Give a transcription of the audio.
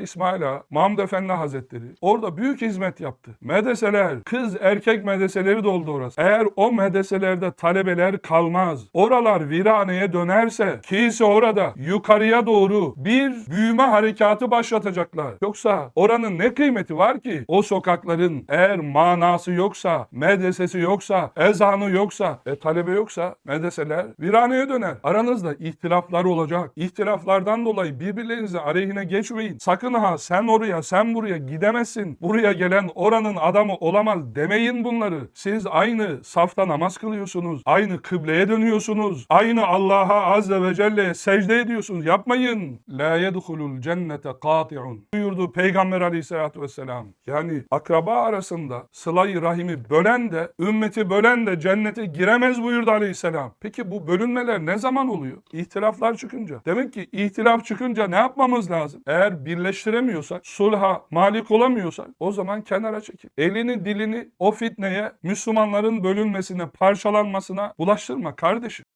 İsmail Ağa, Mahmud Efendi Hazretleri orada büyük hizmet yaptı. Medreseler, kız erkek medreseleri doldu orası. Eğer o medreselerde talebeler kalmaz, oralar viraneye dönerse, kilise orada yukarıya doğru bir büyüme harekatı başlatacaklar. Yoksa oranın ne kıymeti var ki? O sokakların eğer manası yoksa, medresesi yoksa, ezanı yoksa, e talebe yoksa medreseler viraneye döner. Aranızda ihtilaflar olacak. İhtilaflardan dolayı birbirlerinize aleyhine geçmeyin. Sakın ha sen oraya sen buraya gidemezsin. Buraya gelen oranın adamı olamaz demeyin bunları. Siz aynı safta namaz kılıyorsunuz. Aynı kıbleye dönüyorsunuz. Aynı Allah'a azze ve celle'ye secde ediyorsunuz. Yapmayın. La yedhulul cennete kati'un. Buyurdu Peygamber aleyhissalatü vesselam. Yani akraba arasında sılayı rahimi bölen de ümmeti bölen de cennete giremez buyurdu aleyhisselam. Peki bu bölünmeler ne zaman oluyor? İhtilaflar çıkınca. Demek ki ihtilaf çıkınca ne yapmamız lazım? Eğer birleştiremiyorsak, sulha malik olamıyorsak o zaman kenara çekil. Elini dilini o fitneye, Müslümanların bölünmesine, parçalanmasına bulaştırma kardeşim.